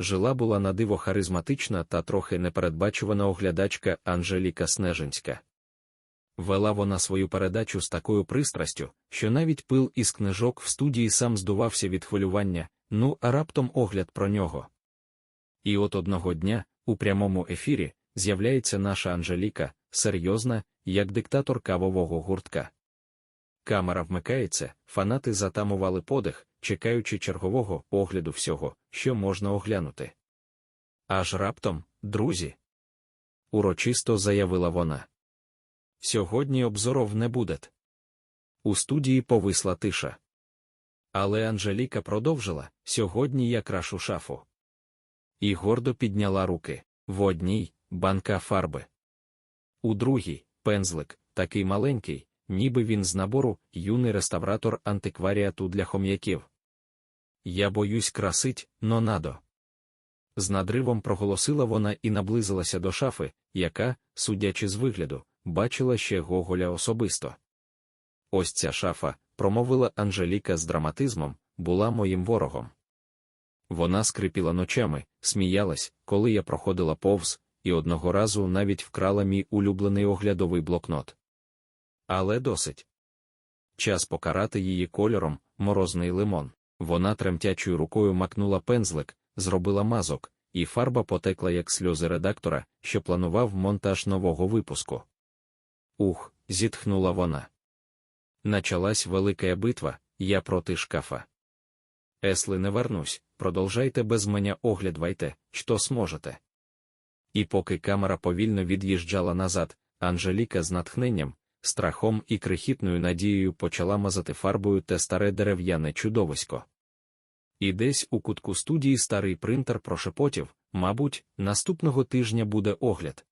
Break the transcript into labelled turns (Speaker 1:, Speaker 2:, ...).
Speaker 1: жила була на диво харизматична та трохи непередбачувана оглядачка Анжеліка Снежинська. Вела вона свою передачу з такою пристрастю, що навіть пил із книжок в студії сам здувався від хвилювання, ну а раптом огляд про нього. І от одного дня, у прямому ефірі, з'являється наша Анжеліка, серйозна, як диктатор кавового гуртка. Камера вмикається, фанати затамували подих, чекаючи чергового огляду всього, що можна оглянути. Аж раптом, друзі, урочисто заявила вона. Сьогодні обзоров не буде. У студії повисла тиша. Але Анжеліка продовжила сьогодні я крашу шафу. І гордо підняла руки в одній банка фарби. У другій пензлик, такий маленький, ніби він з набору юний реставратор антикваріату для хом'яків. Я боюсь красить, но надо. З надривом проголосила вона і наблизилася до шафи, яка, судячи з вигляду, бачила ще Гоголя особисто. Ось ця шафа, промовила Анжеліка з драматизмом, була моїм ворогом. Вона скрипіла ночами, сміялась, коли я проходила повз, і одного разу навіть вкрала мій улюблений оглядовий блокнот. Але досить. Час покарати її кольором, морозний лимон. Вона тремтячою рукою макнула пензлик, зробила мазок, і фарба потекла як сльози редактора, що планував монтаж нового випуску. Ух, зітхнула вона. Началась велика битва, я проти шкафа. Если не вернусь, продовжайте без мене оглядвайте, що зможете. І поки камера повільно від'їжджала назад, Анжеліка з натхненням, страхом і крихітною надією почала мазати фарбою те старе дерев'яне чудовисько. І десь у кутку студії старий принтер прошепотів, мабуть, наступного тижня буде огляд.